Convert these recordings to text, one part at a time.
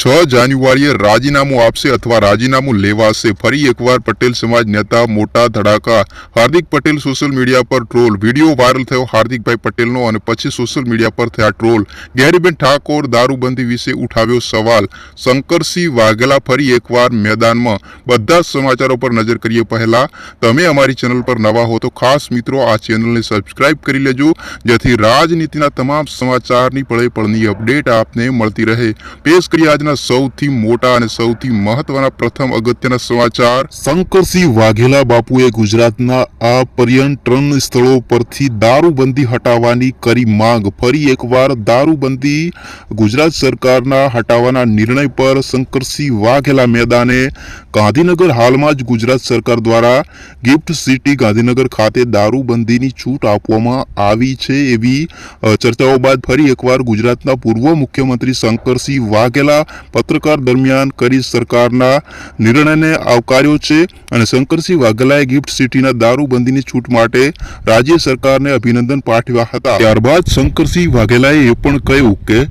છ જાન્યુઆરીએ રાજીનામું આપશે અથવા રાજીનામું લેવાશે. ફરી એકવાર પટેલ સમાજ નેતા, મોટા ધડાકા, હાર્દિક પટેલ સોશિયલ મીડિયા પર ટ્રોલ. વીડિયો વાયરલ થયો હાર્દિકભાઈ પટેલનો અને પછી સોશિયલ મીડિયા પર થયા ટ્રોલ. ગેરીબેન ઠાકોર દારૂબંધી વિશે ઉઠાવ્યો સવાલ. શંકરસિંહ વાઘેલા ફરી એકવાર મેદાનમાં. બધા જ સમાચારો પર નજર કરીએ પહેલા. તમે અમારી ચેનલ પર નવા હો તો ખાસ મિત્રો આ ચેનલને સબસ્ક્રાઇબ કરી લેજો. જેથી રાજનીતિના તમામ સમાચારની પળે પળની અપડેટ આપને મળતી રહે. પેશ કરીએ આજના સૌથી મોટા અને સૌથી મહત્વના પ્રથમ અગત્યના સમાચાર. શંકરસિંહ વાઘેલા બાપુએ ગુજરાતના આ પર્યટન સ્થળો પરથી દારૂબંધી હટાવવાની કરી માંગ. ફરી એકવાર દારૂબંધી ગુજરાત સરકારના હટાવવાના નિર્ણય પર શંકરસિંહ વાઘેલા મેદાને ગાંધીનગર હાલમાં જ ગુજરાત સરકાર દ્વારા ગિફ્ટ સિટી ગાંધીનગર ખાતે દારૂબંધીની છૂટ આપવામાં આવી છે એવી ચર્ચાઓ બાદ ફરી એકવાર ગુજરાતના પૂર્વ મુખ્યમંત્રી શંકરસિંહ વાઘેલા પત્રકાર દરમિયાન કરી સરકારના નિર્ણયને આવકાર્યો છે અને શંકરસિંહ વાઘેલાએ ગિફ્ટ સિટીના દારૂબંધીની છૂટ માટે રાજ્ય સરકારને અભિનંદન પાઠવ્યા હતા. ત્યારબાદ શંકરસિંહ વાઘેલાએ એ પણ કહ્યું કે,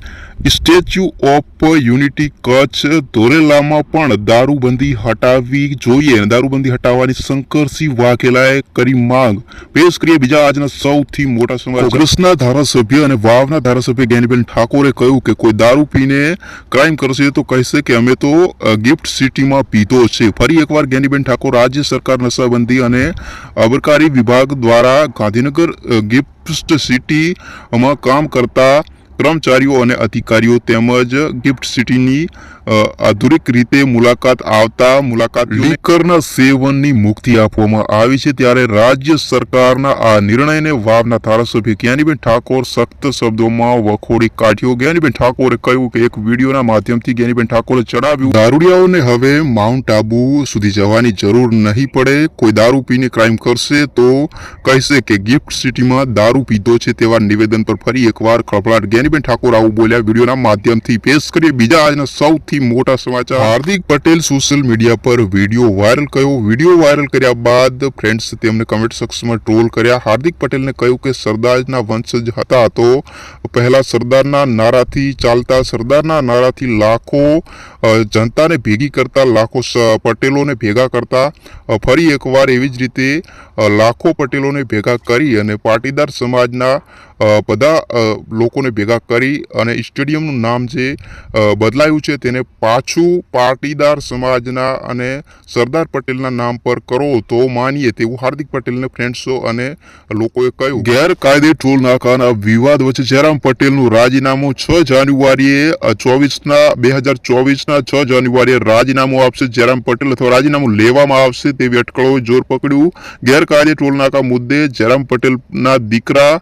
સ્ટેચ્યુ ઓફ યુનિટી કચ્છ ધોરેલામાં પણ દારૂબંધી હટાવવી જોઈએ દારૂબંધી હટાવવાની શંકરસિંહ વાઘેલાએ કરી માંગ. પેશ કરીએ બીજા આજના સૌથી મોટા સમાચાર. કોંગ્રેસના ધારાસભ્ય અને વાવના ધારાસભ્ય જ્ઞાનીબેન ઠાકોરે કહ્યું કે, કોઈ દારૂ પીને ક્રાઇમ કરશે તો કહેશે કે અમે તો ગિફ્ટ સિટીમાં પીધો છે. ફરી એકવાર જ્ઞાનીબેન ઠાકોર રાજ્ય સરકાર નશાબંધી અને અબકારી વિભાગ દ્વારા ગાંધીનગર ગિફ્ટ સિટીમાં કામ કરતા કર્મચારીઓ અને અધિકારીઓ તેમજ ગિફ્ટ સિટીની આધુનિક રીતે મુલાકાત આવતા મુલાકાત લીકરના સેવનની મુક્તિ આપવામાં આવી છે. ત્યારે રાજ્ય સરકારના આ નિર્ણયને વાવના ધારાસભ્ય જ્ઞાનીબેન ઠાકોર સખ્ત શબ્દોમાં વખોડી કાઢ્યો. જ્ઞાનીબેન ઠાકોરે કહ્યું કે એક વિડીયોના માધ્યમથી જ્ઞાનીબેન ઠાકોરે જણાવ્યું, દારૂડિયાઓને હવે માઉન્ટ આબુ સુધી જવાની જરૂર નહીં પડે. કોઈ દારૂ પીને ક્રાઇમ કરશે તો કહેશે કે ગિફ્ટ સિટીમાં દારૂ પીધો છે તેવા નિવેદન પર ફરી એકવાર ખળભળાટ. જ્ઞાનીબેન ઠાકોર આવું બોલ્યા. વિડીયોના માધ્યમથી પેશ કરીએ બીજા આજના સૌથી મોટા સમાચાર. હાર્દિક પટેલ સોશિયલ મીડિયા પર વીડિયો વાયરલ કર્યો. વીડિયો વાયરલ કર્યા બાદ ફ્રેન્ડ્સ તેમને કમેન્ટ સેક્શનમાં ટ્રોલ કર્યા. હાર્દિક પટેલને કહ્યું કે સરદારના વંશજ હતા તો પહેલા સરદારના નારાથી ચાલતા, સરદારના નારાથી લાખો જનતાને ભેગી કરતા, લાખો પટેલોને ભેગા કરતા ફરી એકવાર એવી જ રીતે લાખો પટેલોને ભેગા કરી અને પાટીદાર સમાજના બધા લોકોને ભેગા કરી અને સ્ટેડિયમનું નામ જે બદલાયું છે તેને પાછું પાટીદાર સમાજના અને સરદાર પટેલના નામ પર કરો તો માનીએ તેવું હાર્દિક પટેલને ફ્રેન્ડ્સો અને લોકોએ કહ્યું. ગેરકાયદે ટોલ નાકાના વિવાદ વચ્ચે જયરામ પટેલનું રાજીનામું છ જાન્યુઆરીએ ચોવીસના, બે હજાર ચોવીસના છ જાન્યુઆરીએ રાજીનામું આપશે. જયરામ પટેલ અથવા રાજીનામું લેવામાં આવશે તેવી અટકળોએ જોર પકડ્યું. ગેરકાયદે ટોલ નાકા મુદ્દે જયરામ પટેલના દીકરા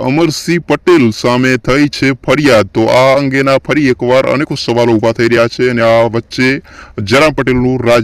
અમરસિંહ પટેલ સામે થઈ છે ફરિયાદ. તો આ અંગેના ફરી એકવાર અનેકો સવાલો ઊભા થઈ રહ્યા છે અને આ વચ્ચે જયરામ પટેલનું રાજી